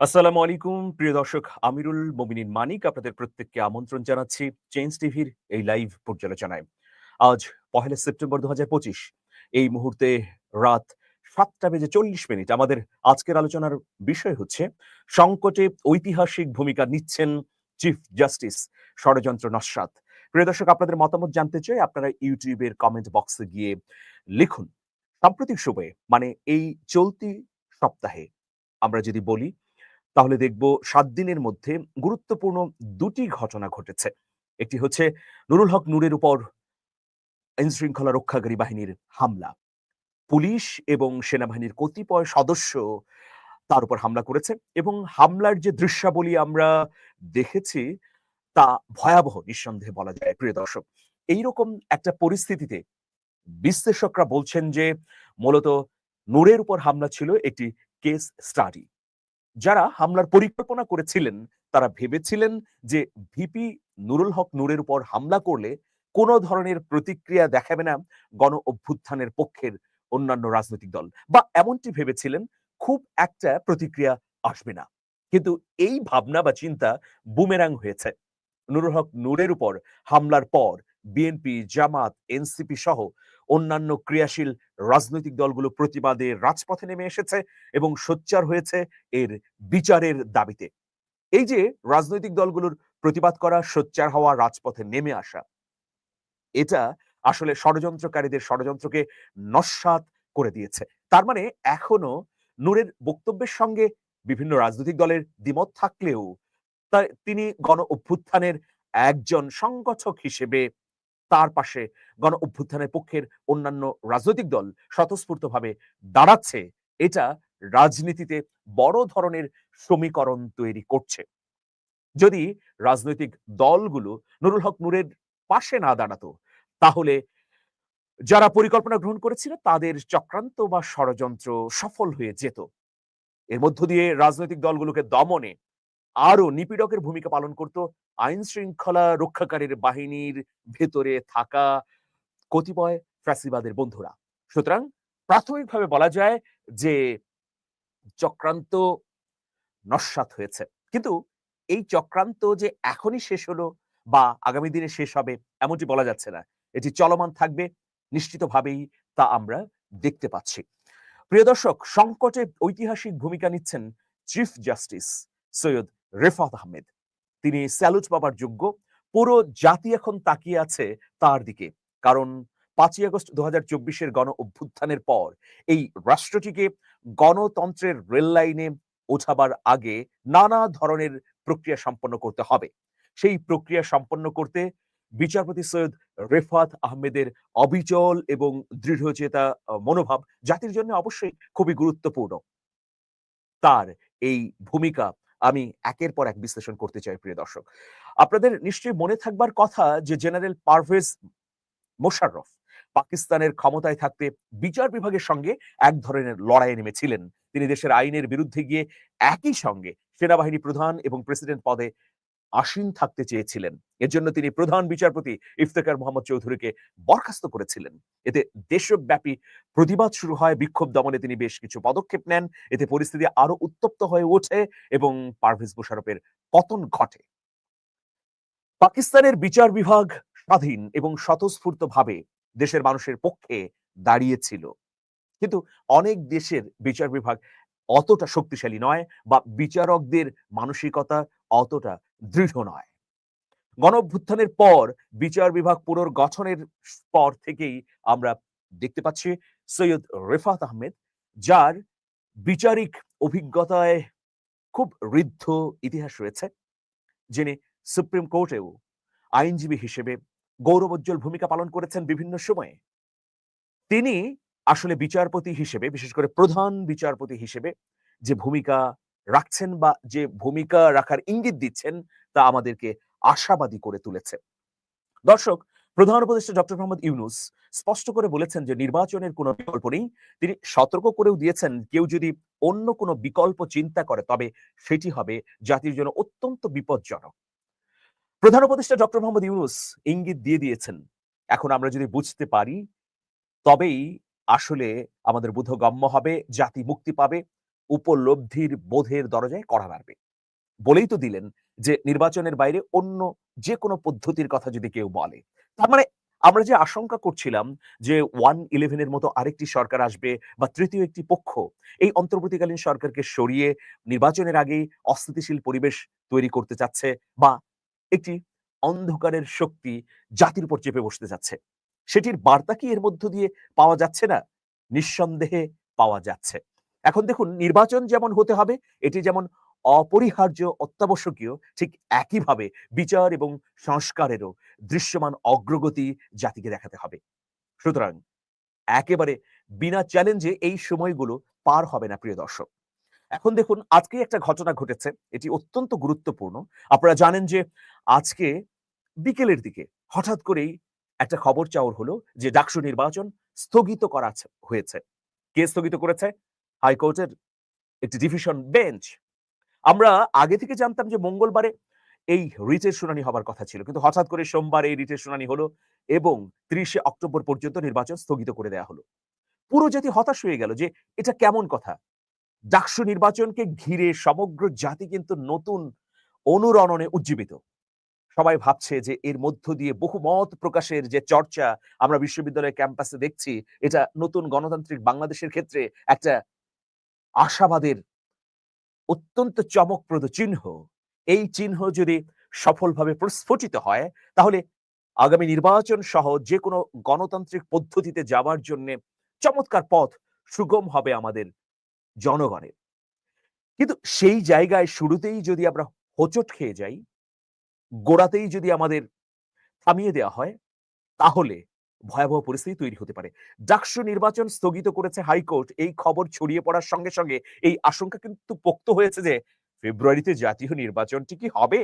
আসসালামু আলাইকুম। প্রিয় দর্শক, আমিরুল মমিনিন মানিক আপনাদের প্রত্যেককে আমন্ত্রণ জানাচ্ছি চেঞ্জ টিভির এই লাইভ পর্যালোচনায়। আজ পহেলা সেপ্টেম্বর দুহাজার পঁচিশ। এই মুহূর্তে রাত সাতটা বেজে চল্লিশ মিনিট আমাদের আজকের আলোচনার বিষয় হচ্ছে, সংকটে ঐতিহাসিক ভূমিকা নিচ্ছেন চিফ জাস্টিস ষড়যন্ত্র নস্রাত প্রিয় দর্শক, আপনাদের মতামত জানতে চাই, আপনারা ইউটিউবের কমেন্ট বক্সে গিয়ে লিখুন। সাম্প্রতিক সময়ে মানে এই চলতি সপ্তাহে, আমরা যদি বলি তাহলে দেখব সাত দিনের মধ্যে গুরুত্বপূর্ণ দুটি ঘটনা ঘটেছে। একটি হচ্ছে নুরুল হক নূরের উপর আইন শৃঙ্খলা রক্ষাকারী বাহিনীর হামলা। পুলিশ এবং সেনাবাহিনীর কতিপয় সদস্য তার উপর হামলা করেছে এবং হামলার যে দৃশ্যাবলী আমরা দেখেছি তা ভয়াবহ, নিঃসন্দেহে বলা যায়, প্রিয় দর্শক। এইরকম একটা পরিস্থিতিতে বিশ্লেষকরা বলছেন যে মূলত নূরের উপর হামলা ছিল একটি কেস স্টাডি। যারা হামলার পরিকল্পনা করেছিলেন, তারা ভেবেছিলেন যে ভিপি নুরুল হক নূরের উপর হামলা করলে কোনো ধরনের প্রতিক্রিয়া দেখাবে না গণ অভ্যুত্থানের পক্ষের অন্যান্য রাজনৈতিক দল। বা এমনটি ভেবেছিলেন, খুব একটা প্রতিক্রিয়া আসবে না। কিন্তু এই ভাবনা বা চিন্তা বুমেরাং হয়েছে। নুরুল হক নূরের উপর হামলার পর বিএনপি, জামাত, এনসিপি সহ অন্যান্য ক্রিয়াশীল রাজনৈতিক দলগুলো প্রতিবাদে রাজপথে নেমে এসেছে এবং সোচ্চার হয়েছে এর বিচারের দাবিতে। এই যে রাজনৈতিক দলগুলোর প্রতিবাদ করা, সোচ্চার হওয়া, রাজপথে নেমে আসা, এটা আসলে ষড়যন্ত্রকারীদের ষড়যন্ত্রকে নস্বাত করে দিয়েছে। তার মানে এখনও নূরের বক্তব্যের সঙ্গে বিভিন্ন রাজনৈতিক দলের দ্বিমত থাকলেও তিনি গণ অভ্যুত্থানের একজন সংগঠক হিসেবে তার পাশে গণ অভ্যুত্থানের পক্ষের অন্যান্য রাজনৈতিক দল স্বতঃস্ফূর্তভাবে দাঁড়াচ্ছে। এটা রাজনীতিতে বড় ধরনের সমীকরণ তৈরি করছে। যদি রাজনৈতিক দলগুলো নুরুল হক নূরের পাশে না দাঁড়াতো, তাহলে যারা পরিকল্পনা গ্রহণ করেছিল তাদের চক্রান্ত বা ষড়যন্ত্র সফল হয়ে যেত। এর মধ্য দিয়ে রাজনৈতিক দলগুলোকে দমনে আরও নিপীড়কের ভূমিকা পালন করত আইন শৃঙ্খলা রক্ষাকারীর বাহিনীর ভেতরে থাকা কতিপয় ফ্যাসিবাদের বন্ধুরা। সুতরাং প্রাথমিকভাবে বলা যায় যে চক্রান্ত নস্বাত হয়েছে। কিন্তু এই চক্রান্ত যে এখনই শেষ হলো বা আগামী দিনে শেষ হবে এমনটি বলা যাচ্ছে না। এটি চলমান থাকবে, নিশ্চিতভাবেই তা আমরা দেখতে পাচ্ছি। প্রিয় দর্শক, সংকটে ঐতিহাসিক ভূমিকা নিচ্ছেন চিফ জাস্টিস সৈয়দ রেফাত আহমেদ। তিনি স্যালুট পাবার যোগ্য। পুরো জাতি এখন তাকিয়ে আছে তার দিকে। কারণ পাঁচই আগস্ট দু হাজার চব্বিশের গণ অভ্যুত্থানের পর এই রাষ্ট্রটিকে গণতন্ত্রের রেল লাইনে ওঠাবার আগে নানা ধরনের প্রক্রিয়া সম্পন্ন করতে হবে। সেই প্রক্রিয়া সম্পন্ন করতে বিচারপতি সৈয়দ রেফাত আহমেদের অবিচল এবং দৃঢ়চেতা মনোভাব জাতির জন্য অবশ্যই খুবই গুরুত্বপূর্ণ। তার এই ভূমিকা আমি একের পর এক বিশ্লেষণ করতে চাই, প্রিয় দর্শক। আপনাদের নিশ্চয়ই মনে থাকবার কথা যে, জেনারেল পারভেজ মোশাররফ পাকিস্তানের ক্ষমতায় থাকতে বিচার বিভাগের সঙ্গে এক ধরনের লড়াইয়ে নেমেছিলেন। তিনি দেশের আইনের বিরুদ্ধে গিয়ে একই সঙ্গে সেনাবাহিনী প্রধান এবং প্রেসিডেন্ট পদে আসীন থাকতে চেয়েছিলেন। এর জন্য তিনি প্রধান বিচারপতি ইফতেকার মোহাম্মদ চৌধুরীকে বরখাস্ত করেছিলেন। এতে দেশব্যাপী প্রতিবাদ শুরু হয়, বিক্ষোভ দমনে তিনি বেশ কিছু পদক্ষেপ নেন। এতে পরিস্থিতি আরও উত্তপ্ত হয়ে ওঠে এবং পারভেজ মোশারফের পতন ঘটে। পাকিস্তানের বিচার বিভাগ স্বাধীন এবং স্বতঃস্ফূর্তভাবে দেশের মানুষের পক্ষে দাঁড়িয়েছিল। কিন্তু অনেক দেশের বিচার বিভাগ অতটা শক্তিশালী নয় বা বিচারকদের মানসিকতা অতটা দৃঢ় নয়। গণ পর বিচার বিভাগ পুনর্গঠনের পর থেকেই আমরা দেখতে পাচ্ছি সৈয়দ রেফাত আহমেদ, যার বিচারিক অভিজ্ঞতায় খুব ঋদ্ধ ইতিহাস রয়েছে, যিনি সুপ্রিম কোর্টেও আইনজীবী হিসেবে গৌরবোজ্জ্বল ভূমিকা পালন করেছেন বিভিন্ন সময়ে। তিনি আসলে বিচারপতি হিসেবে, বিশেষ করে প্রধান বিচারপতি হিসেবে যে ভূমিকা রাখছেন বা যে ভূমিকা রাখার ইঙ্গিত দিচ্ছেন তা আমাদেরকে আশাবাদী করে তুলেছে। দর্শক, প্রধান উপদেষ্টা ডক্টর মোহাম্মদ ইউনুস স্পষ্ট করে বলেছেন যে নির্বাচনের কোনো বিকল্প নেই। তিনি সতর্ক করেও দিয়েছেন, কেউ যদি অন্য কোনো বিকল্প চিন্তা করে, তবে সেটি হবে জাতির জন্য অত্যন্ত বিপজ্জনক। প্রধান উপদেষ্টা ডক্টর মোহাম্মদ ইউনুস ইঙ্গিত দিয়ে দিয়েছেন, এখন আমরা যদি বুঝতে পারি, তবেই আসলে আমাদের বোধগম্য হবে, জাতি মুক্তি পাবে। উপলব্ধির বোধের দরজায় কড়া নাড়বে। বলেই তো দিলেন যে, নির্বাচনের বাইরে অন্য যে কোনো পদ্ধতির কথা যদি কেউ বলে। তার মানে আমরা যে আশঙ্কা করছিলাম যে, ওয়ান ইলেভেনের মতো আরেকটি সরকার আসবে বা তৃতীয় একটি পক্ষ, এই অন্তর্বর্তীকালীন সরকারকে সরিয়ে নির্বাচনের আগেই অস্থিতিশীল পরিবেশ তৈরি করতে চাচ্ছে বা একটি অন্ধকারের শক্তি জাতির উপর চেপে বসতে যাচ্ছে সেটির বার্তা কি এর মধ্য দিয়ে পাওয়া যাচ্ছে না? নিঃসন্দেহে পাওয়া যাচ্ছে। এখন দেখুন, নির্বাচন যেমন হতে হবে, এটি যেমন অপরিহার্য, অত্যাবশ্যকীয়, ঠিক একইভাবে বিচার এবং সংস্কারেরও দৃশ্যমান অগ্রগতি জাতিকে দেখাতে হবে। সুতরাং একেবারে বিনা চ্যালেঞ্জে এই সময়গুলো পার হবে না, প্রিয় দর্শক। এখন দেখুন আজকে একটা ঘটনা ঘটেছে, এটি অত্যন্ত গুরুত্বপূর্ণ। আপনারা জানেন যে আজকে বিকেলের দিকে হঠাৎ করেই একটা খবর চাওয়ার হলো যে ডাকসু নির্বাচন স্থগিত করা হয়েছে। কে স্থগিত করেছে? হাইকোর্টের একটি ডিভিশন বেঞ্চ আমরা আগে থেকে জানতাম যে মঙ্গলবারে এই রিটের শুনানি হবার কথা ছিল। কিন্তু হঠাৎ করে সোমবার এই রিটের শুনানি হলো এবং ত্রিশে অক্টোবর পর্যন্ত নির্বাচন স্থগিত করে দেওয়া হলো। পুরো জাতি হতাশ হয়ে গেল যে এটা কেমন কথা? ডাকসু নির্বাচনকে ঘিরে সমগ্র জাতি কিন্তু নতুন অনুরণনে উজ্জীবিত। সবাই ভাবছে যে এর মধ্য দিয়ে বহু মত প্রকাশের যে চর্চা আমরা বিশ্ববিদ্যালয়ের ক্যাম্পাসে দেখছি, এটা নতুন গণতান্ত্রিক বাংলাদেশের ক্ষেত্রে একটা আশাবাদের অত্যন্ত চমকপ্রদ চিহ্ন। এই চিহ্ন যদি সফলভাবে প্রস্ফুটিত হয়, তাহলে আগামী নির্বাচন সহ যে কোনো গণতান্ত্রিক পদ্ধতিতে যাওয়ার জন্য চমৎকার পথ সুগম হবে আমাদের জনগণের। কিন্তু সেই জায়গায় শুরুতেই যদি আমরা হোঁচট খেয়ে যাই, গোড়াতেই যদি আমাদের থামিয়ে দেওয়া হয়, তাহলে ভয়াবহ পরিস্থিতি তৈরি হতে পারে। ডাকসু নির্বাচন স্থগিত করেছে হাইকোর্ট। এই খবর ছড়িয়ে পড়ার সঙ্গে সঙ্গে এই আশঙ্কা কিন্তু পোক্ত হয়েছে যে, ফেব্রুয়ারিতে জাতীয় নির্বাচনটি কি হবে?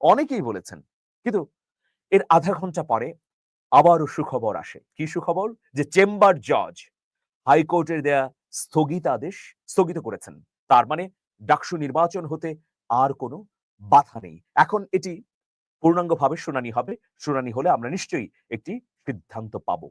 অনেকেই বলেছেন। কিন্তু এর আধা ঘণ্টা পরে আবারও সুখবর আসে। কি সুখবর? যে চেম্বার জজ হাইকোর্টের দেয়া স্থগিতাদেশ স্থগিত করেছেন। তার মানে ডাকসু নির্বাচন হতে আর কোনো বাধা নেই। এখন এটি পূর্ণাঙ্গভাবে শুনানি হবে। শুনানি হলে আমরা নিশ্চয়ই একটি সিদ্ধান্ত পাব।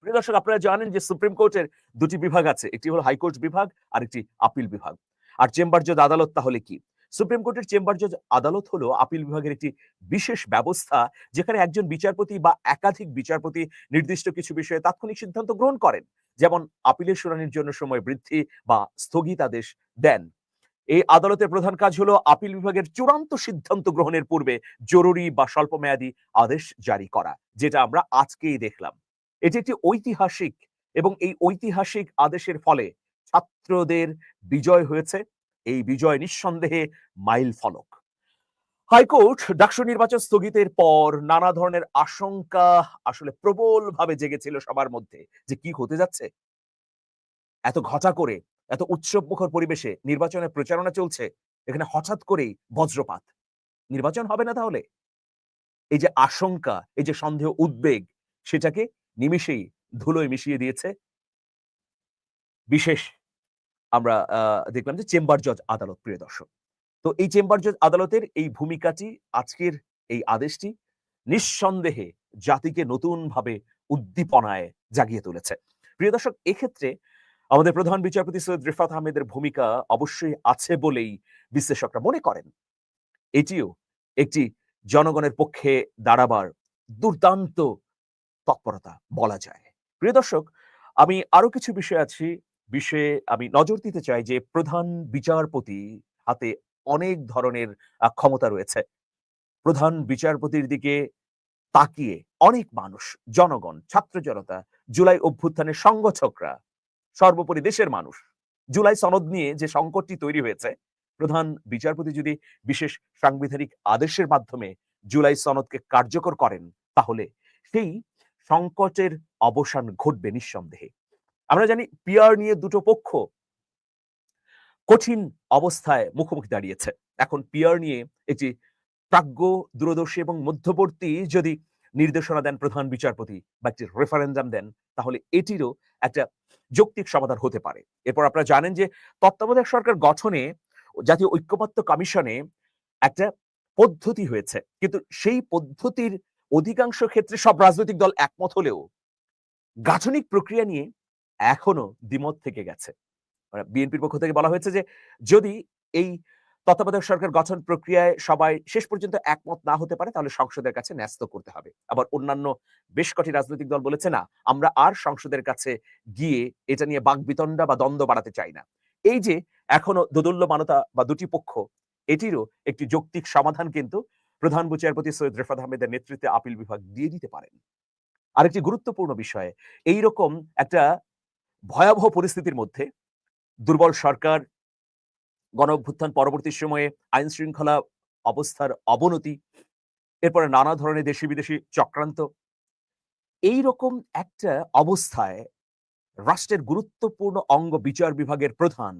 প্রিয় দর্শক, আপনারা জানেন যে সুপ্রিম কোর্টের দুটি বিভাগ আছে, একটি হলো হাইকোর্ট বিভাগ আর একটি আপিল বিভাগ। আর চেম্বার জজ আদালত তাহলে কি? সুপ্রিম কোর্টের চেম্বার জজ আদালত হলো আপিল বিভাগের একটি বিশেষ ব্যবস্থা, যেখানে একজন বিচারপতি বা একাধিক বিচারপতি নির্দিষ্ট কিছু বিষয়ে তাৎক্ষণিক সিদ্ধান্ত গ্রহণ করেন। যেমন আপিলের শুনানির জন্য সময় বৃদ্ধি বা স্থগিতাদেশ দেন। এই আদালতের প্রধান কাজ হলো আপিল বিভাগের চূড়ান্ত সিদ্ধান্ত গ্রহণের পূর্বে জরুরি বা স্বল্পমেয়াদী আদেশ জারি করা, যেটা আমরা আজকেই দেখলাম। এটি একটি ঐতিহাসিক এবং এই ঐতিহাসিক আদেশের ফলে ছাত্রদের বিজয় হয়েছে। এই বিজয় নিঃসন্দেহে মাইল ফলক হাইকোর্ট ডাকসু নির্বাচন স্থগিতের পর নানা ধরনের আশঙ্কা আসলে প্রবলভাবে জেগেছিল সবার মধ্যে যে কি হতে যাচ্ছে। এত ঘটা করে এত উৎসব মুখর পরিবেশে নির্বাচনের প্রচারণা চলছে, এখানে হঠাৎ করেই বজ্রপাত। নির্বাচন হবে না তাহলে? এই যে আশঙ্কা, এই যে সন্দেহ, উদ্বেগ, সেটাকে নিমিষেই ধুলোয় মিশিয়ে দিয়েছে। বিশেষ আমরা দেখলাম যে চেম্বার জজ আদালত, প্রিয় দর্শক। তো এই চেম্বার জজ আদালতের এই ভূমিকাটি, আজকের এই আদেশটি নিঃসন্দেহে জাতিকে নতুনভাবে উদ্দীপনায় জাগিয়ে তুলেছে। প্রিয় দর্শক, এক্ষেত্রে আমাদের প্রধান বিচারপতি সৈয়দ রিফাত আহমেদের ভূমিকা অবশ্যই আছে বলেই বিশ্লেষকরা মনে করেন। এটিও একটি জনগণের পক্ষে দাঁড়াবার দুর্দান্ত তৎপরতা বলা যায়। প্রিয় দর্শক, আমি আরও কিছু বিষয় আছি। বিষয়ে আমি নজর দিতে চাই যে প্রধান বিচারপতি হাতে অনেক ধরনের ক্ষমতা রয়েছে। প্রধান বিচারপতির দিকে তাকিয়ে অনেক মানুষ, জনগণ, ছাত্র জনতা, জুলাই অভ্যুত্থানের সংগঠকরা সর্বোপরি দেশের মানুষ। জুলাই সনদ নিয়ে যে সংকটটি তৈরি হয়েছে, প্রধান বিচারপতি যদি বিশেষ সাংবিধানিক আদেশের মাধ্যমে জুলাই সনদকে কার্যকর করেন, তাহলে সেই সংকটের অবসান ঘটবে নিঃসন্দেহে। আমরা জানি পিয়ার নিয়ে দুটো পক্ষ কঠিন অবস্থায় মুখোমুখি দাঁড়িয়েছে। এখন পিয়ার নিয়ে একটি প্রাজ্ঞ, দূরদর্শী এবং মধ্যবর্তী যদি নির্দেশনা দেন প্রধান বিচারপতি বা একটি রেফারেন্ডাম দেন, তাহলে এটিরও একটা যৌক্তিক সমাধান হতে পারে। এরপর আপনারা জানেন যে তত্ত্বাবধায়ক সরকার গঠনে জাতীয় ঐক্যমত্য কমিশনে একটা পদ্ধতি হয়েছে। কিন্তু সেই পদ্ধতির অধিকাংশ ক্ষেত্রে সব রাজনৈতিক দল একমত হলেও গাঠনিক প্রক্রিয়া নিয়ে এখনও দ্বিমত থেকে গেছে। মানে বিএনপির পক্ষ থেকে বলা হয়েছে যে যদি এই তত্ত্বাবধায়ক সরকার গঠন প্রক্রিয়ায় সবাই শেষ পর্যন্ত একমত না হতে পারে, তাহলে সংসদের কাছে ন্যস্ত করতে হবে। আবার অন্যান্য বেশ কটি রাজনৈতিক দল বলেছে না, আমরা আর সংসদের কাছে গিয়ে এটা নিয়ে বাকবিতণ্ডা বা দ্বন্দ্ব বাড়াতে চাই না। এই যে এখনও দোদুল্যমানতা বা দুটি পক্ষ, এটিরও একটি যৌক্তিক সমাধান কিন্তু প্রধান বিচারপতি সৈয়দ রেফাত আহমেদের নেতৃত্বে আপিল বিভাগ দিয়ে দিতে পারেন। আরেকটি গুরুত্বপূর্ণ বিষয়, এইরকম একটা ভয়াবহ পরিস্থিতির মধ্যে দুর্বল সরকার গণ অভ্যুত্থান পরবর্তী সময়ে আইন শৃঙ্খলা অবস্থার অবনতি, এরপরে নানা ধরনের দেশি বিদেশি চক্রান্ত। এই রকম একটা অবস্থায় রাষ্ট্রের গুরুত্বপূর্ণ অঙ্গ বিচার বিভাগের প্রধান,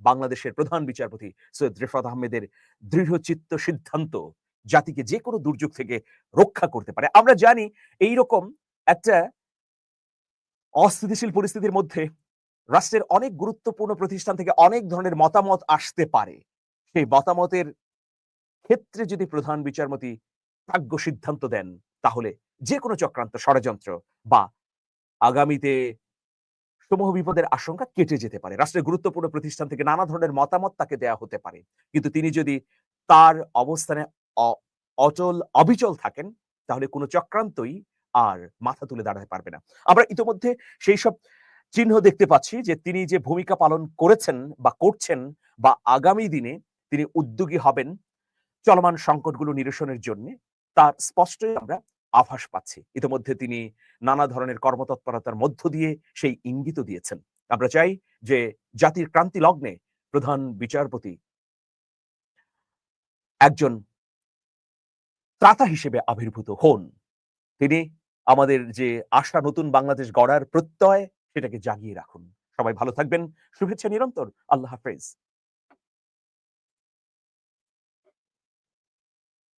বাংলাদেশের প্রধান বিচারপতি সৈয়দ রেফাত আহমেদের দৃঢ়চিত্ত সিদ্ধান্ত জাতিকে যে কোনো দুর্যোগ থেকে রক্ষা করতে পারে। আমরা জানি এই রকম একটা অস্থিতিশীল পরিস্থিতির মধ্যে রাষ্ট্রের অনেক গুরুত্বপূর্ণ প্রতিষ্ঠান থেকে অনেক ধরনের মতামত আসতে পারে। সেই মতামতের ক্ষেত্রে যদি প্রধান বিচারপতি প্রাজ্ঞ সিদ্ধান্ত দেন, তাহলে যে কোনো চক্রান্ত, ষড়যন্ত্র বা আগামীতে সমূহ বিপদের আশঙ্কা কেটে যেতে পারে। রাষ্ট্রের গুরুত্বপূর্ণ প্রতিষ্ঠান থেকে নানা ধরনের মতামত তাকে দেয়া হতে পারে। কিন্তু তিনি যদি তার অবস্থানে অচল, অবিচল থাকেন, তাহলে কোনো চক্রান্তই আর মাথা তুলে দাঁড়াতে পারবে না। আমরা ইতোমধ্যে সেই সব চিহ্ন দেখতে পাচ্ছি যে তিনি যে ভূমিকা পালন করেছেন বা করছেন বা আগামী দিনে তিনি উদ্যোগী হবেন চলমান সংকটগুলো নিরসনের জন্য, তার স্পষ্টই আমরা আভাস পাচ্ছি। ইতিমধ্যে তিনি নানা ধরনের কর্মতৎপরতার মধ্য দিয়ে সেই ইঙ্গিত দিয়েছেন। আমরা চাই যে জাতির ক্রান্তি লগ্নে প্রধান বিচারপতি একজন ত্রাতা হিসেবে আবির্ভূত হন। তিনি আমাদের যে আশা নতুন বাংলাদেশ গড়ার প্রত্যয় সেটাকে জাগিয়ে রাখুন। সবাই ভালো থাকবেন শুভেচ্ছা নিরন্তর আল্লাহ হাফেজ।